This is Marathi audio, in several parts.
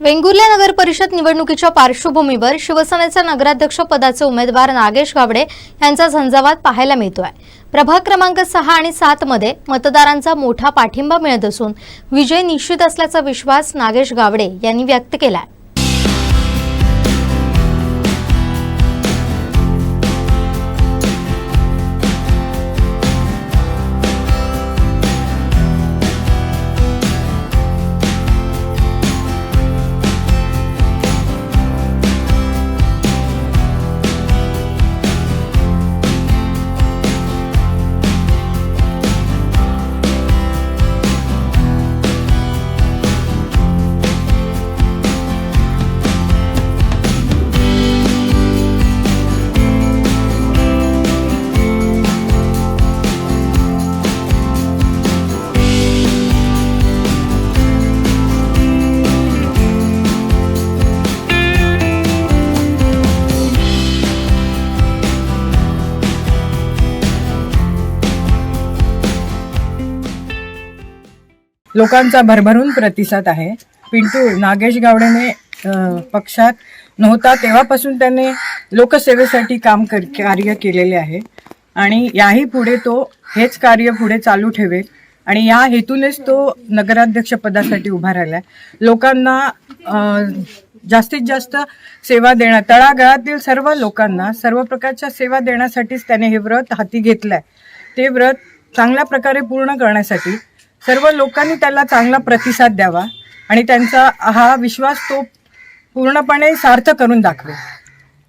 वेंगुर्ल्या नगर परिषद निवडणुकीच्या पार्श्वभूमीवर शिवसेनेचा नगराध्यक्ष पदाचे उमेदवार नागेश गावडे यांचा झंझावात पाहायला मिळतोय. प्रभाग क्रमांक सहा आणि सात मध्ये मतदारांचा मोठा पाठिंबा मिळत असून विजय निश्चित असल्याचा विश्वास नागेश गावडे यांनी व्यक्त केलाय. लोकांचा भरभरून प्रतिसाद आहे. पिंटू नागेश गावडेने पक्षात नव्हता तेव्हापासून त्याने लोकसेवेसाठी काम कर कार्य केलेले आहे. आणि याही पुढे तो हेच कार्य पुढे चालू ठेवेल. आणि या हेतूनेच तो नगराध्यक्ष पदासाठी उभा राहिला लोकांना जास्तीत जास्त सेवा देणं तळागाळातील सर्व लोकांना सर्व प्रकारच्या सेवा देण्यासाठीच त्याने हे व्रत हाती घेतलंय. ते व्रत चांगल्या प्रकारे पूर्ण करण्यासाठी सर्व लोकांनी त्याला चांगला प्रतिसाद द्यावा आणि त्यांचा हा विश्वास तो पूर्णपणे सार्थ करून दाखवेल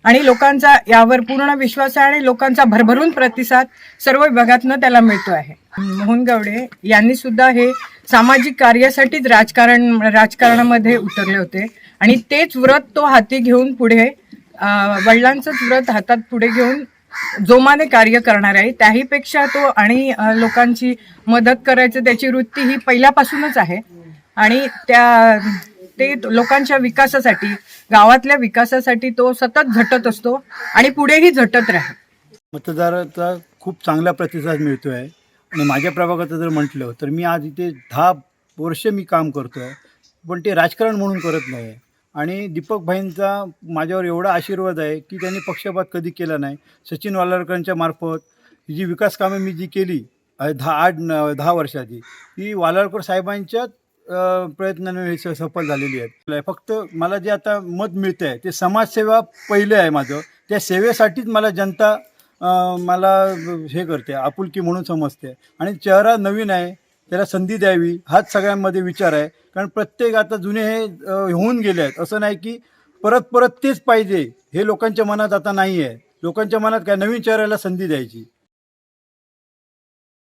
आणि लोकांचा यावर पूर्ण विश्वास आहे आणि लोकांचा भरभरून प्रतिसाद सर्व विभागातनं त्याला मिळतो आहे. मोहन गवडे यांनी सुद्धा हे सामाजिक कार्यासाठीच राजकारण राजकारणामध्ये उतरले होते. आणि तेच व्रत तो हाती घेऊन पुढे वडिलांचंच व्रत हातात पुढे घेऊन जोमाने कार्य करणार आहे त्याहीपेक्षा तो आणि लोकांची मदत करायचं त्याची वृत्ती ही पहिल्यापासूनच आहे. आणि त्या ते लोकांच्या विकासासाठी गावातल्या विकासासाठी तो सतत झटत असतो आणि पुढेही झटत राहील मतदाराचा खूप चांगला प्रतिसाद मिळतो आहे आणि माझ्या प्रभागाचं जर म्हटलं तर मी आज इथे दहा वर्ष मी काम करतो आहे पण ते राजकारण म्हणून करत नाही आहे आणि दीपक भाईंचा माझ्यावर एवढा आशीर्वाद आहे की त्यांनी पक्षपात कधी केला नाही. सचिन वालारकरांच्या मार्फत ही जी विकास कामे मी जी केली दहा आठ दहा वर्षाची ती वालारकर साहेबांच्याच प्रयत्नाने हे सफल झालेली आहे फक्त मला जे आता मत मिळतं आहे ते समाजसेवा पहिले आहे माझं. त्या सेवेसाठीच मला जनता मला हे करते आपुलकी म्हणून समजते. आणि चेहरा नवीन आहे त्याला संधी द्यावी हाच सगळ्यांमध्ये विचार आहे. कारण प्रत्येक आता जुने हे होऊन गेले आहेत. असं नाही की परत परत तेच पाहिजे हे लोकांच्या मनात आता नाही आहे लोकांच्या मनात काय नवीन चेहऱ्याला संधी द्यायची.